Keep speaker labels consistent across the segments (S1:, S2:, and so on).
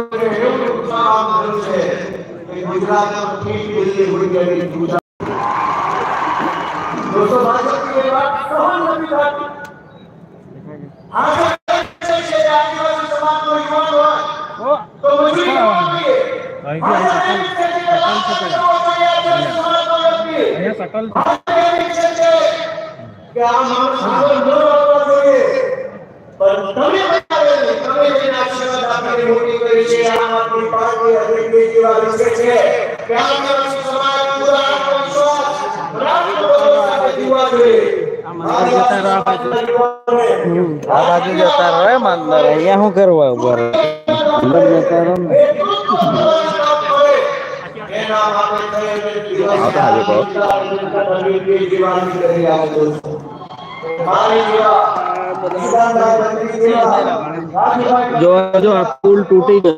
S1: કોંગ્રેસે એવું કામ કર્યું છે કે ગુજરાતમાંથી દિલ્હી ગુજરાત કહો. અરવિંદ કેજરીવાલની કરી આવો છો. મારી જેવા
S2: જો જો આ પુલ તૂટી ગયો.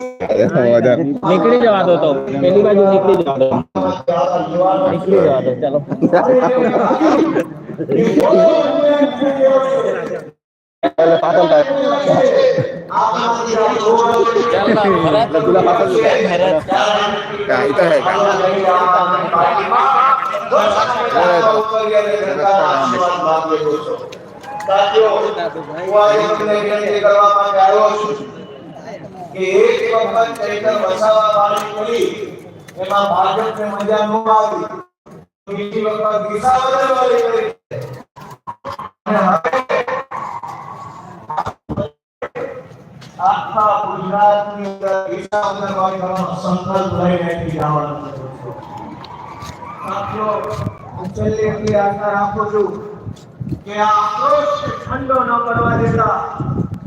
S2: નીકળી જવા દો તો. પેલી બાજુ નીકળી જવા દો. નીકળી જવા દો ચાલો.
S1: બીજી વખત હવે આખા ગુજરાતની અંદર વાળી કરવાનો સંકલ્પ લઈને જવાનું છે. સાથીઓ, હું છેલ્લે એટલી છું કે આ આક્રોશ ઠંડો ન કરવા દેતા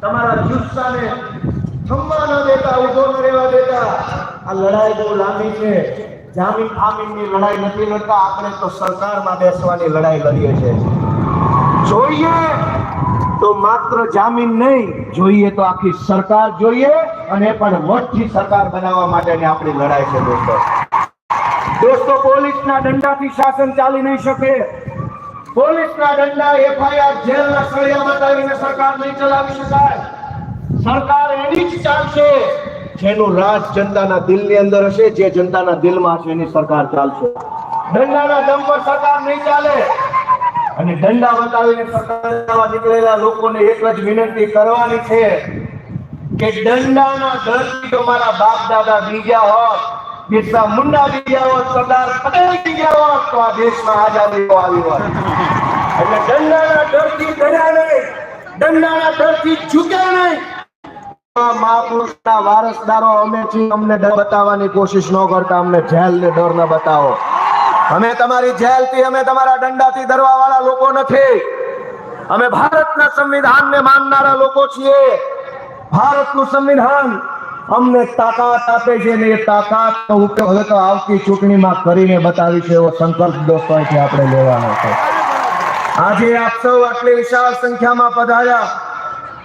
S1: તમારા જુસ્સાને થંભા ન દેતા ઊભો ન રહેવા દેતા. આ લડાઈ બહુ લાંબી છે. જામીન ફામીનની લડાઈ નથી લડતા. આપણે તો સરકારમાં બેસવાની લડાઈ લડીએ છીએ. જોઈએ તો માત્ર જામીન નહીં જોઈએ તો આખી સરકાર જોઈએ અને પણ મોટી સરકાર બનાવવા માટેની આપણી લડાઈ છે દોસ્તો. દોસ્તો પોલીસના દંડાથી શાસન ચાલી નહીં શકે. પોલીસના દંડા એફઆઈઆર જેલના સળિયા બતાવીને સરકાર નહીં ચલાવી શકાય. સરકાર એની જ ચાલશે. જેનું રાજ જનતાના દિલની અંદર હશે જે જનતાના દિલમાં હશે એની સરકાર ચાલશે. દંડાના દમ પર સરકાર નહીં ચાલે. અને દંડા બતાવીને સરકાર ચલાવવા નીકળેલા લોકોને એક જ વિનંતી કરવાની છે કે દંડાના દર્દી તમારા બાપ દાદા બીજા હોત. બિરસા મુંડા બીજા હોત, સરદાર પટેલ બીજા હોત, તો આ દેશમાં આઝાદી આવી હોત. એટલે દંડાના ડરથી ડર્યા નહીં, દંડાના ડરથી ઝૂક્યા નહીં. મહાપુરુષના વારસદારો અમે છીએ, અમને ડર બતાવવાની કોશિશ ન કરતા, અમને જેલ ને ડર ન બતાવો. અમે તમારી જેલથી અમે તમારા દંડાથી ડરવા વાળા લોકો નથી. અમે ભારતના સંવિધાનને માનનારા લોકો છીએ. ભારતનું સંવિધાન અમને તાકાત આપે છે ને એ તાકાત ઉપયોગ હવે તો આવતી ચૂંટણીમાં કરીને બતાવીશું એવો સંકલ્પ દોસ્તો અહીંથી આપણે લેવાનો છે. આજે આપ સૌ આટલી વિશાળ સંખ્યામાં પધાર્યા.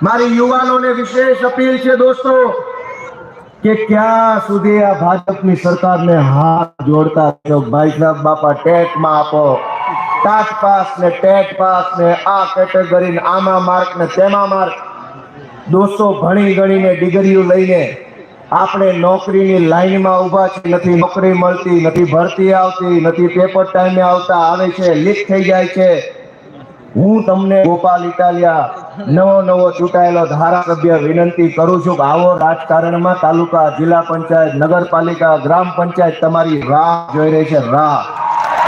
S1: મારી યુવાનોને વિશેષ અપીલ છે દોસ્તો, કે ક્યાં સુધી આ ભાજપની સરકારને હાથ જોડતા છો? ભાઈ સાહેબ, બાપા, ટેટમાં આપો. ટાટ પાસ ને ટેટ પાસ ને આ કેટેગરી આમાં માર્ક ને તેમાં માર્ક. દોસ્તો, ભણી ગણીને, ડિગ્રીઓ લઈને આપણે નોકરીની લાઈનમાં ઊભા છે નથી નોકરી મળતી, નથી ભરતી આવતી, નથી પેપર ટાઈમે આવતા, આવે છે લીક થઈ જાય છે. હું તમને ગોપાલ ઇટાલિયા નવો નવો ચૂંટાયેલો ધારાસભ્ય વિનંતી કરું છું કે આવો રાજકારણમાં તાલુકા, જિલ્લા પંચાયત, નગરપાલિકા, ગ્રામ પંચાયત તમારી રાહ જોઈ રહી છે, રાહ.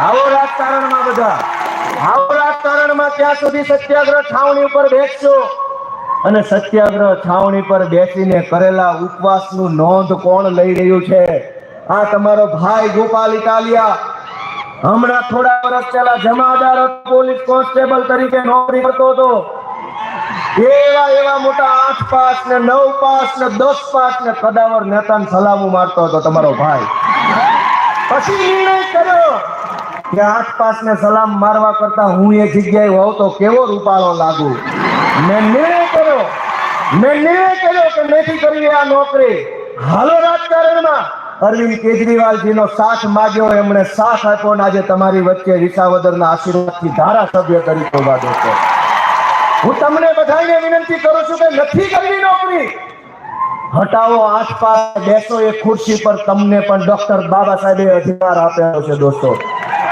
S1: આવો રાજકારણમાં બધા. આવો રાજકારણમાં ત્યાં સુધી સત્યાગ્રહ છાવણી ઉપર બેસજો. અને સત્યાગ્રહ છાવણી પર બેસીને કરેલા ઉપવાસનું નોંધ કોણ લઈ રહ્યું છે? આ તમારો ભાઈ ગોપાલ ઇટાલિયા. હમણાં થોડા વર્ષ પહેલા જમાદાર પોલીસ કોન્સ્ટેબલ તરીકે નોકરી કરતો હતો. એવા એવા મોટા આઠ પાસ ને નવ પાસ ને દસ પાસ ને કદાવર નેતાને સલામો મારતો હતો તમારો ભાઈ. પછી નિર્ણય કર્યો કે આઠ પાસ ને સલામ મારવા કરતા હું એ જગ્યાએ હોઉં તો કેવો રૂપાળો લાગુ? મેં નિર્ણય કર્યો. મેં નિર્ણય કર્યો કે નથી કરવી આ નોકરી. હાલો રાજકારણમાં. અરવિંદ કેજરીવાલજીનો સાથ માગ્યો, એમણે સાથ આપ્યો ને આજે તમારી વચ્ચે વિસાવદરના આશીર્વાદથી ધારાસભ્ય તરીકે ઊભા છે. હું તમને બધાને વિનંતી કરું છું કે નથી કરવી નોકરી. હટાવો આઠ પાસે બેસો એ ખુરશી પર, તમને પણ ડોક્ટર બાબા સાહેબે અધિકાર આપેલો છે દોસ્તો.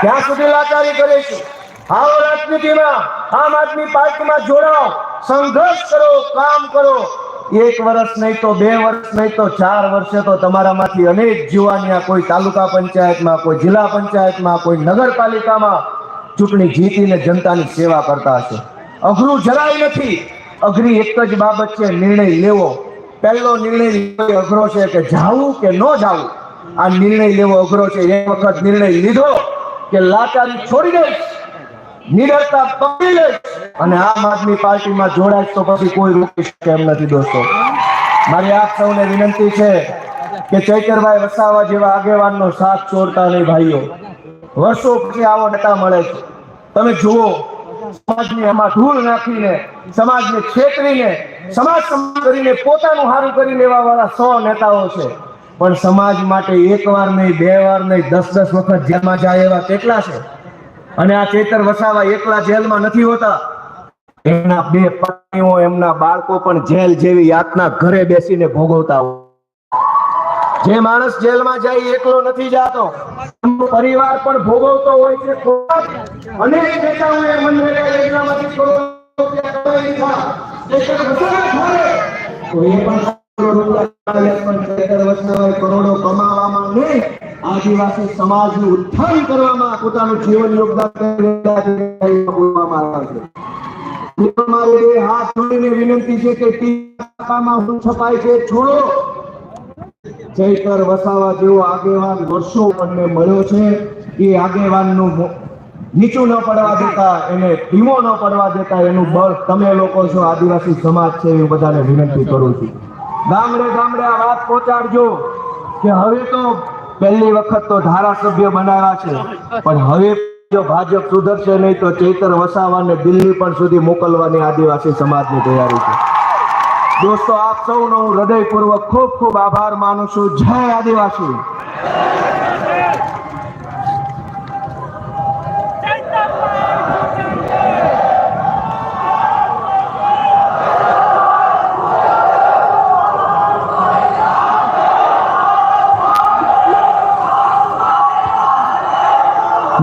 S1: ક્યાં સુધી લાચારી કરીશું. આવો રાજનીતિમાં, આમ આદમી પાર્ટીમાં જોડાઓ, સંઘર્ષ કરો, કામ કરો. એક વર્ષ નહીં તો બે વર્ષ નહીં તો ચાર વર્ષે તો તમારામાંથી અનેક જીવાનિયા કોઈ તાલુકા પંચાયતમાં, કોઈ જિલ્લા પંચાયતમાં, કોઈ નગરપાલિકામાં ચૂંટણી જીતીને જનતાની સેવા કરતા હશે. અઘરું જરાય નથી. અઘરી એક જ બાબત છે, નિર્ણય લેવો. પહેલો નિર્ણય અઘરો છે કે જાવું કે ન જાવું. આ નિર્ણય લેવો અઘરો છે. એક વખત નિર્ણય લીધો કે લાચારી છોડી દઈશ. નિડરતા પકડી અને આમ આદમી પાર્ટીમાં જોડાય તો પછી કોઈ રોકી શકે એમ નથી દોસ્તો. મારી આપ સૌને વિનંતી છે કે ચૈતરભાઈ વસાવા જેવા આગેવાનનો સાથ છોડતા નહીં ભાઈઓ. વર્ષો પછી આવો નેતા મળે છે. તમે જુઓ, સમાજની એમાં ધૂળ નાખીને, સમાજને છેતરીને, સમાજ સમાજ કરીને પોતાનું સારું કરી લેવા વાળા સો નેતાઓ છે. પણ સમાજ માટે એક વાર નહીં, બે વાર નહીં, દસ દસ વખત જેમાં જાય એવા કેટલા છે? અને આ ચેતર વસાવા એકલા જેલમાં નથી હોતા. એમના બે પત્નીઓ એમના બાળકો પણ જેલ જેવી યાતના ઘરે બેસીને ભોગવતા હોય. જે માણસ જેલમાં જાય એકલો નથી જાતો. પરિવાર પણ ભોગવતો હોય છે. અને મનરેગા યોજનામાંથી એ પણ કરોડો રૂપિયા કમાય, પણ કરોડો કમાવામાં નહીં. આદિવાસી સમાજનું ઉત્થાન કરવામાં પોતાનું જીવન યોગદાન આવે છે આગેવાન વર્ષો આપણને મળ્યો છે, એ આગેવાનનું નીચું ન પડવા દેતા, એને ધીમો ન પડવા દેતા, એનું બળ તમે લોકો છો, આદિવાસી સમાજ છે એ બધાને વિનંતી કરું છું. ગામડે ગામડે આ વાત પહોંચાડજો, કે હવે તો પહેલી વખત તો ધારાસભ્ય બનાવ્યા છે. પણ હવે જો ભાજપ સુધરશે નહીં તો ચૈતર વસાવાને દિલ્હી પણ સુધી મોકલવાની આદિવાસી સમાજની તૈયારી છે. દોસ્તો, આપ સૌનો હું હૃદયપૂર્વક ખૂબ ખૂબ આભાર માનું છું. જય આદિવાસી.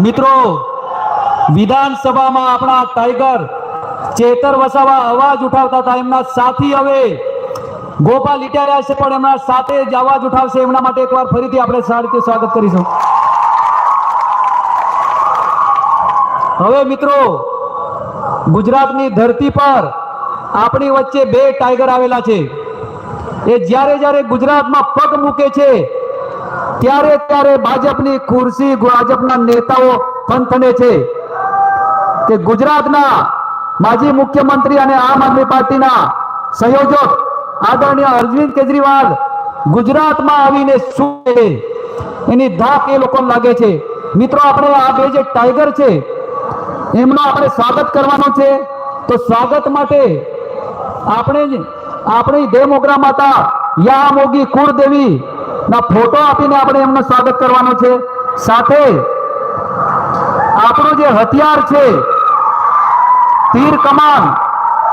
S3: મિત્રો, વિધાનસભામાં આપણા ટાઈગર ચેતર વસાવા અવાજ ઉઠાવતા હતા. એમના સાથી હવે ગોપાલ ઇટાર્યા છે, પણ એમના સાથે જ અવાજ ઉઠાવશે. એમના માટે એકવાર ફરીથી આપણે સારી રીતે સ્વાગત કરીશું. હવે મિત્રો, ગુજરાતની ધરતી પર આપણી વચ્ચે બે ટાઈગર આવેલા છે. એ જ્યારે જ્યારે ગુજરાતમાં પગ મૂકે છે ત્યારે ત્યારે ભાજપની ખુરશી, ભાજપના નેતાઓ ફનફને છે. કે ગુજરાતના માજી મુખ્યમંત્રી અને આમ આદમી પાર્ટીના સંયોજક આદરણીય અરવિંદ કેજરીવાલ ગુજરાતમાં આવીને શું એની ધાક એ લોકો લાગે છે. મિત્રો, આપણે આ બે જે ટાઈગર છે, એમનો આપણે સ્વાગત કરવાનું છે. તો સ્વાગત માટે આપણે આપણી દેમોગ્રા માતા યા મોગી કુળદેવી ના, ફોટો આપીને આપણે એમને સ્વાગત કરવાનો છે. સાથે આપણું જે હથિયાર છે, તીર કમાન,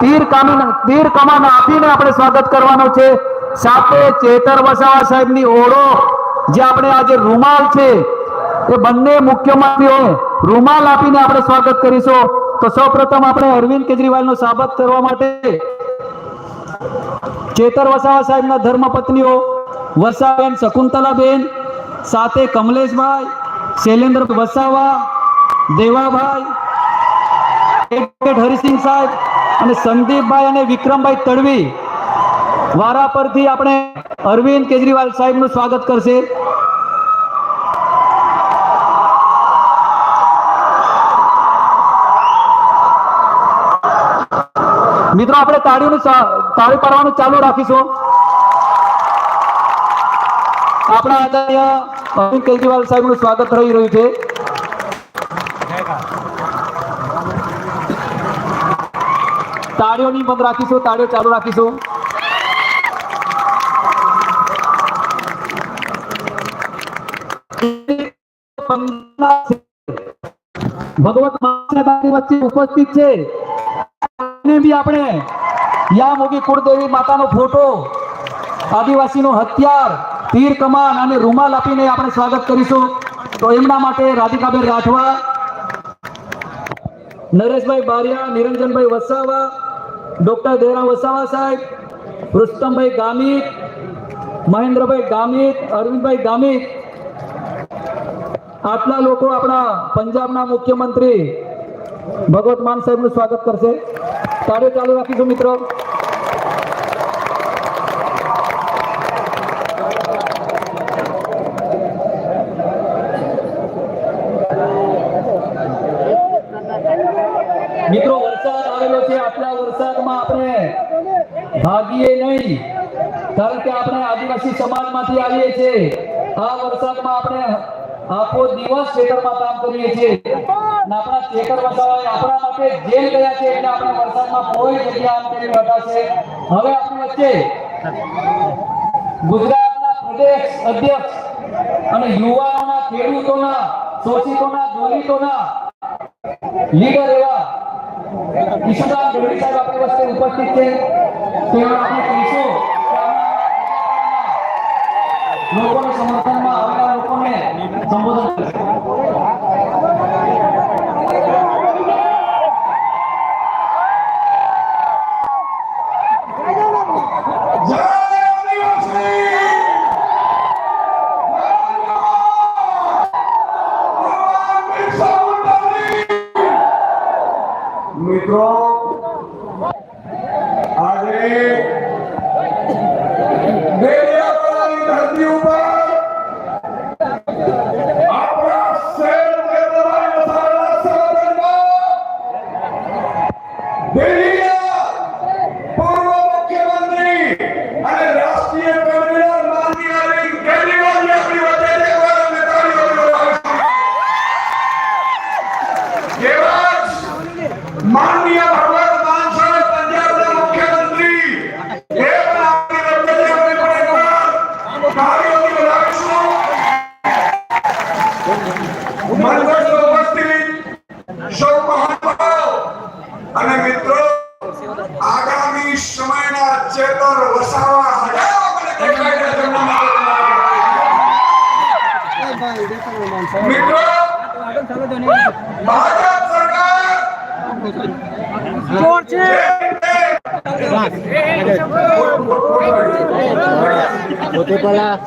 S3: તીર કામી તીર કમાન આપીને આપણે સ્વાગત કરવાનો છે. સાથે ચેતર વસાવા સાહેબની ઓળો, જે આપણે આજે રૂમાલ છે, એ બંને મુખ્યમંત્રીઓ રૂમાલ આપીને આપણે સ્વાગત કરીશું. તો સૌપ્રથમ આપણે અરવિંદ કેજરીવાલનું સ્વાગત કરવા માટે ચેતર વસાવા સાહેબના ધર્મપત્નીઓ વર્ષાબેન શકુંતલાબેન, સાથે કમલેશભાઈ, શૈલેન્દ્ર વસાવા, દેવાભાઈ હરિસિંહ સાહેબ અને સંદીપભાઈ અને વિક્રમભાઈ તડવી વારા પરથી આપણે અરવિંદ કેજરીવાલ સાહેબનું સ્વાગત કરશે. મિત્રો, આપણે તાળીઓનું તાળી પાડવાનું ચાલુ રાખીશું. આપણા અહીંયા અરવિંદ કેજરીવાલ સાહેબનું સ્વાગત થઈ રહ્યું છે. તાળીઓની બંધ રાખીશું, તાળીઓ ચાલુ રાખીશું. ભગવત વચ્ચે ઉપસ્થિત છે. અને બી આપણે યા મોગી કુળદેવી માતાનો ફોટો, આદિવાસીનો હથિયાર તીર કમાન અને રૂમાલ આપીને આપણે સ્વાગત કરીશું. તો એમના માટે રાધિકાબેન રાઠવા, નરેશભાઈ બારિયા, નિરંજનભાઈ વસાવા, ડોક્ટર દેરા વસાવા સાહેબ, રુસ્તમભાઈ ગામિત, મહેન્દ્રભાઈ ગામિત, અરવિંદભાઈ ગામિત. આટલા લોકો આપણા પંજાબના મુખ્યમંત્રી ભગવત માન સાહેબનું સ્વાગત કરશે. તારે ચાલુ રાખીશું મિત્રો. આદિવાસી સમાજમાંથી આવીએ છીએ. આ વરસાદમાં આપણે આખો દિવસ ખેતરમાં કામ કરીએ છીએ. આપણા ખેતર વસાવાય આપણા માટે જેલ ગયા છે એટલે આપણે વરસાદમાં કોઈ જગ્યા આમ કરી બતાશે હવે આપણી વચ્ચે ગુજરાતના પ્રદેશ અધ્યક્ષ અને યુવાઓના ખેડૂતોના, શોષિતોના, દલિતોના લીડર એવા ઈશુદાન ગઢવી સાહેબ આપણી વચ્ચે ઉપસ્થિત છે.
S4: Kepala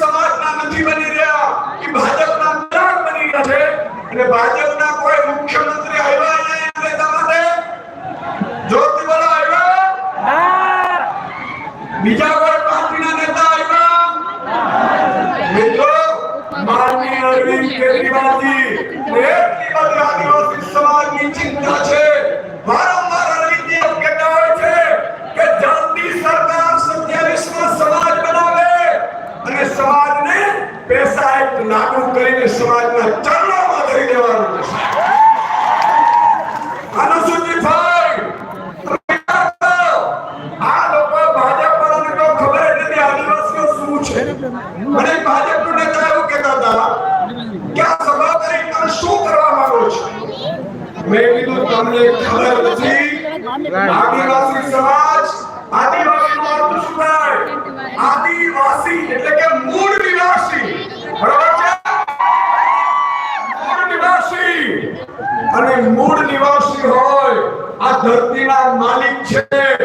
S4: સમાજના નથી બની રહ્યા એ ભાજપના બની રહ્યા છે. અને ભાજપના કોઈ મુખ્યમંત્રી આદિવાસી સમાજ, આદિવાસી મારું શું આદિવાસી એટલે કે મૂળ નિવાસી. બરાબર છે? મૂળ નિવાસી. અને મૂળ નિવાસી હોય, આ ધરતીના માલિક છે.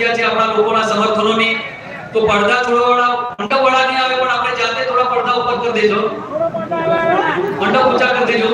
S5: સંખ્યા છે આપણા લોકોના સમર્થનોની. તો પડદા થોડો વાળા મંડપ વાળા નહીં આવે પણ આપણે જાતે થોડા પડદા ઉપર કરી દેજો. મંડપ ઊંચા કરી દેજો.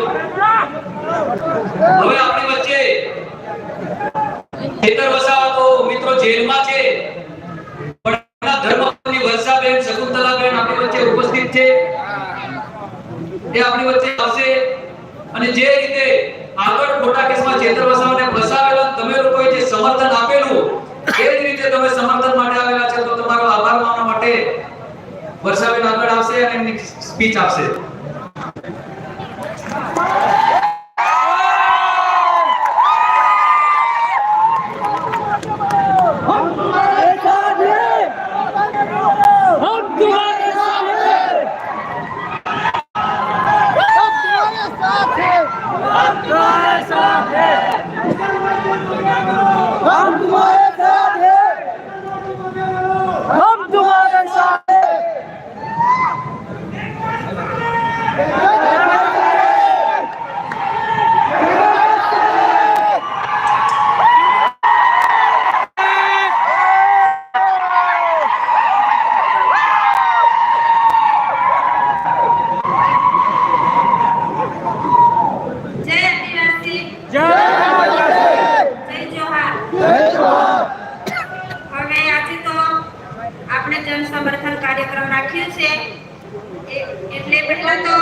S6: રાખ્યું છે. એટલે પહેલા તો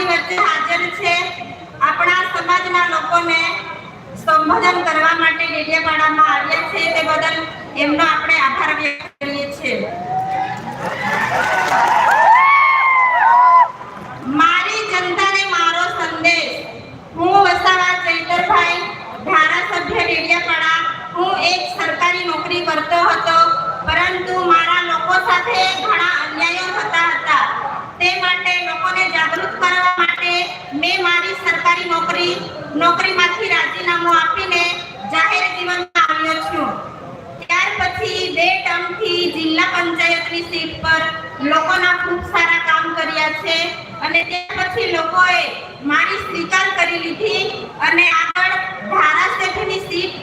S6: આપણી વચ્ચે હાજર છે આપણા સમાજના લોકોને સંબોધન કરવા માટે ડેડિયાપાડામાં આવ્યા છે. તે બદલ એમનો આપણે આભાર વ્યક્ત કરીએ છીએ. મારી જનતાને મારો સંદેશ. હું વસાવા ચૈતરભાઈ, ધારાસભ્ય ડેડિયાપાડા. હું એક સરકારી નોકરી કરતો હતો, પરંતુ મારા લોકો સાથે ઘણા અન્યાયો થતા હતા. તે માટે લોકોને જાગૃત કરવા માટે મેં મારી સરકારી નોકરી, નોકરીમાંથી રાજીનામું આપીને જાહેર જીવનમાં આવ્યો છું. ત્યાર પછી બે ટર્મથી જિલ્લા પંચાયતની સીટ પર લોકોના ખૂબ સારા કામ કર્યા છે અને ત્યાર પછી લોકોએ મારી સ્વીકાર કરી લીધી અને આગળ ધારાસભ્યની સીટ